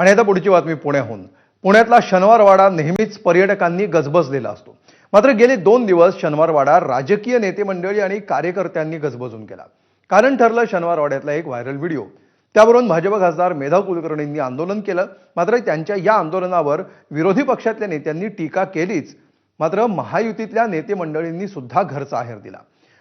आणि आता पुढची बातमी पुण्याहून. पुण्यातला शनिवारवाडा नेहमीच पर्यटकांनी गजबजलेला असतो. मात्र गेले दोन दिवस शनिवारवाडा राजकीय नेते मंडळी आणि कार्यकर्त्यांनी गजबजून केला. कारण ठरलं शनिवारवाड्यातला एक व्हायरल व्हिडिओ. त्यावरून भाजप खासदार मेधा कुलकर्णींनी आंदोलन केलं. मात्र त्यांच्या या आंदोलनावर विरोधी पक्षातल्या नेत्यांनी टीका केलीच. मात्र महायुतीतल्या नेते मंडळींनी सुद्धा घरचा आहेर दिला.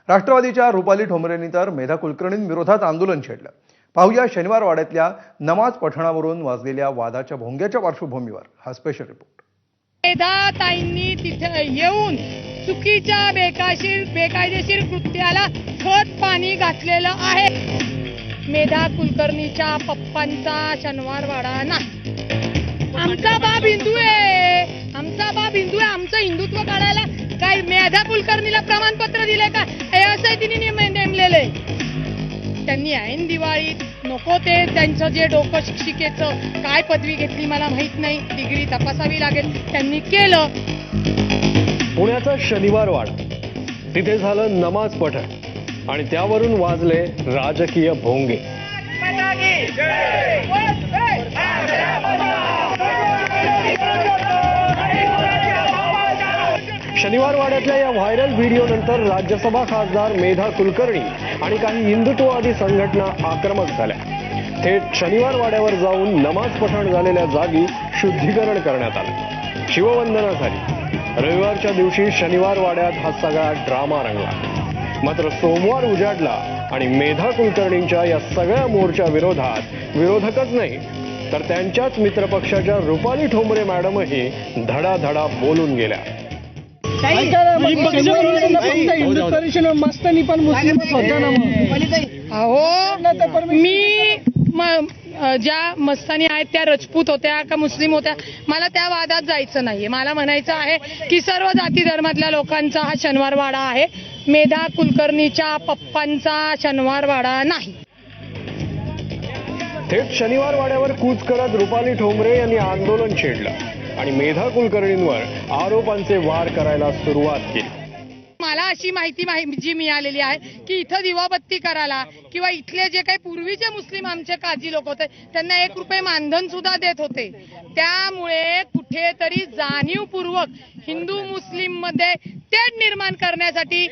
राष्ट्रवादीच्या रुपाली ठोंबरेंनी तर मेधा कुलकर्णींविरोधात आंदोलन छेडलं. पाहूया शनिवार वाड्यातल्या नमाज पठणावरून वाजलेल्या वादाच्या भोंग्याच्या पार्श्वभूमीवर हा स्पेशल रिपोर्ट वेदाताईंनी तिथे येऊन चुकीच्या बेकाशीर बेकायदेशीर कृत्याला खत पाणी घातलेलं आहे. मेधा कुलकर्णीच्या पप्पांचा शनिवार वाडा नाही. आमचा बाप हिंदू आहे. आमचा बाप हिंदू आहे. आमचं हिंदुत्व काढायला काय मेधा कुलकर्णीला प्रमाणपत्र दिले का? हे असं तिने नेम- नेमलेलं आहे. त्यांनी ऐन दिवाळीत नको ते त्यांचं जे डोकं शिक्षिकेचं काय पदवी घेतली मला माहीत नाही डिग्री तपासावी लागेल त्यांनी केलं. पुण्याचा शनिवार वाडा. तिथे झालं नमाज पठण आणि त्यावरून वाजले राजकीय भोंगे. शनिवार वाड्यातल्या या व्हायरल व्हिडिओनंतर राज्यसभा खासदार मेधा कुलकर्णी आणि काही हिंदुत्ववादी संघटना आक्रमक झाल्या. थेट शनिवार वाड्यावर जाऊन नमाज पठण झालेल्या जागी शुद्धीकरण करण्यात आलं. शिववंदना झाली. रविवारच्या दिवशी शनिवार वाड्यात हा सगळा ड्रामा रंगला. मात्र सोमवार उजाडला आणि मेधा कुलकर्णींच्या या सगळ्या मोर्चा विरोधात विरोधकच नाही तर त्यांच्याच मित्रपक्षाच्या रुपाली ठोंबरे मॅडमही धडाधडा बोलून गेल्या. मस्तानी पण मुस्लिमच होत्या ना मग. अहो मी ज्या मस्तानी आहेत त्या रजपूत होत्या का मुस्लिम होत्या मला त्या वादात जायचं नाहीये. मला म्हणायचं आहे की सर्व जाती धर्मातल्या लोकांचा हा शनिवारवाडा आहे. मेधा कुलकर्णीच्या पप्पांचा शनिवारवाडा नाही. थेट शनिवार वाड्यावर कूच करत रुपाली ठोंबरे यांनी आंदोलन छेडलं. आणि मेधा कुलकर्णींवर आरोपांचे वार करायला सुरुवात केली. मला अशी माहिती जी मिळालेली आहे की इथं दिवाबत्ती करायला किंवा इथले जे काही पूर्वीचे मुस्लिम आमचे काजी लोक होते त्यांना एक रुपये मानधन सुद्धा देत होते. त्यामुळे कुठेतरी जाणीवपूर्वक हिंदू मुस्लिममध्ये तेढ निर्माण करण्यासाठी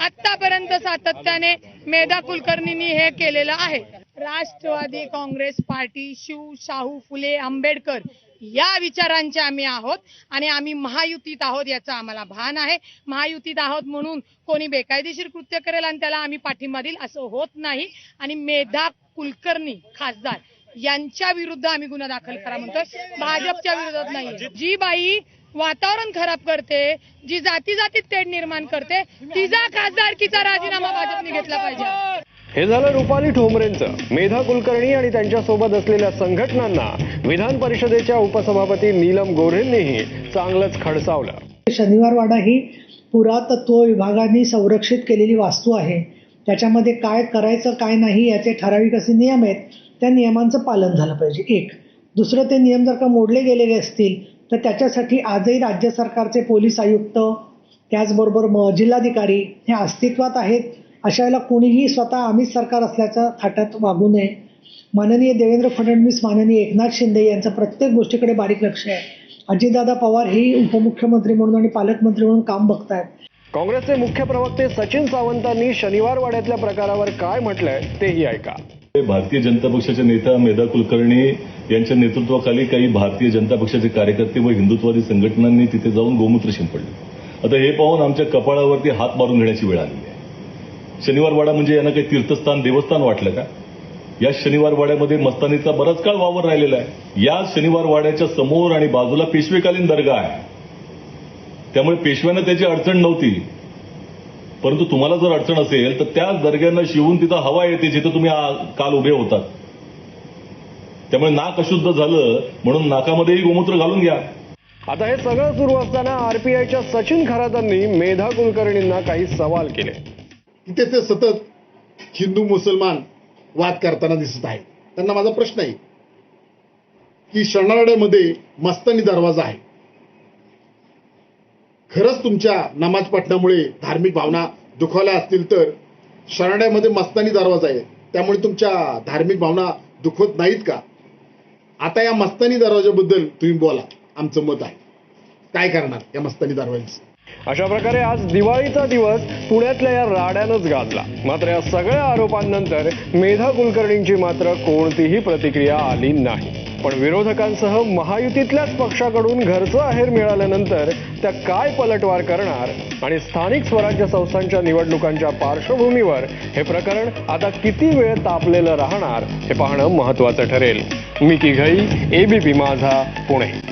आतापर्यंत सातत्याने मेधा कुलकर्णींनी हे केलेलं आहे. राष्ट्रवादी काँग्रेस पार्टी शिव शाहू फुले आंबेडकर या विचारांचे आम्ही आहोत आणि आम्ही महायुतीत आहोत याचं आम्हाला भान आहे. महायुतीत आहोत म्हणून कोणी बेकायदेशीर कृत्य करेल आणि त्याला आम्ही पाठिंबा देईल असं होत नाही. आणि मेधा कुलकर्णी खासदार यांच्या विरुद्ध आम्ही गुन्हा दाखल करा म्हणतोय. भाजपच्या विरोधात नाही जी बाई वातावरण खराब करते जी जाती जातीत तेढ निर्माण करते तिचा खासदारकीचा राजीनामा भाजपने घेतला पाहिजे. हे झालं रुपाली ठोंबरेंचं. मेधा कुलकर्णी आणि त्यांच्यासोबत असलेल्या संघटनांना विधान परिषदेच्या उपसभापती नीलम गोऱ्हेंनीही चांगलंच खडसावलं. शनिवारवाडा ही पुरातत्व विभागाने संरक्षित केलेली वास्तू आहे. त्याच्यामध्ये काय करायचं काय नाही याचे ठराविक असे नियम आहेत. त्या नियमांचं पालन झालं पाहिजे. एक दुसरं ते नियम जर का मोडले गेलेले असतील तर त्याच्यासाठी आजही राज्य सरकारचे पोलीस आयुक्त त्याचबरोबर म जिल्हाधिकारी हे अस्तित्वात आहेत. अशा वेळेला कोणीही स्वतः आम्हीच सरकार असल्याच्या थाटात वागू नये. माननीय देवेंद्र फडणवीस माननीय एकनाथ शिंदे यांचं प्रत्येक गोष्टीकडे बारीक लक्ष आहे. अजितदादा पवार हे उपमुख्यमंत्री म्हणून आणि पालकमंत्री म्हणून काम बघतायत. काँग्रेसचे मुख्य प्रवक्ते सचिन सावंतांनी शनिवार वाड्यातल्या प्रकारावर काय म्हटलंय तेही ऐका. भारतीय जनता पक्षाच्या नेत्या मेधा कुलकर्णी यांच्या नेतृत्वाखाली काही भारतीय जनता पक्षाचे कार्यकर्ते व हिंदुत्ववादी संघटनांनी तिथे जाऊन गोमूत्र शिंपडले. आता हे पाहून आमच्या कपाळावरती हात मारून घेण्याची वेळ आलेली शनिवारवाडा म्हणजे यांना काही तीर्थस्थान देवस्थान वाटलं का? या शनिवार वाड्यामध्ये मस्तानीचा बराच काळ वावर राहिलेला आहे. या शनिवार वाड्याच्या समोर आणि बाजूला पेशवेकालीन दर्गा आहे. त्यामुळे पेशव्यांना त्याची अडचण नव्हती. परंतु तुम्हाला जर अडचण असेल तर त्याच दर्ग्यांना शिवून तिथं हवा येते जिथं तुम्ही काल उभे होतात. त्यामुळे नाक अशुद्ध झालं म्हणून नाकामध्येही गोमूत्र घालून घ्या. आता हे सगळं सुरू असताना आरपीआयच्या सचिन खरातांनी मेधा कुलकर्णींना काही सवाल केले. तिथे ते सतत हिंदू मुसलमान वाद करताना दिसत आहेत. त्यांना माझा प्रश्न आहे की शरणारड्यामध्ये मस्तानी दरवाजा आहे. खरंच तुमच्या नमाज पठणामुळे धार्मिक भावना दुखावल्या असतील तर शरणाड्यामध्ये मस्तानी दरवाजा आहे. त्यामुळे तुमच्या धार्मिक भावना दुखवत नाहीत का? आता या मस्तानी दरवाजाबद्दल तुम्ही बोला. आमचं मत आहे. काय करणार या मस्तानी दरवाजाचं? अशा प्रकारे आज दिवाळीचा दिवस पुण्यातल्या या राड्यानंच गाजला. मात्र या सगळ्या आरोपांनंतर मेधा कुलकर्णींची मात्र कोणतीही प्रतिक्रिया आली नाही. पण विरोधकांसह महायुतीतल्याच पक्षाकडून घरचं आहेर मिळाल्यानंतर त्या काय पलटवार करणार आणि स्थानिक स्वराज्य संस्थांच्या निवडणुकांच्या पार्श्वभूमीवर हे प्रकरण आता किती वेळ तापलेलं राहणार हे पाहणं महत्वाचं ठरेल. मिकी घई एबीपी माझा पुणे.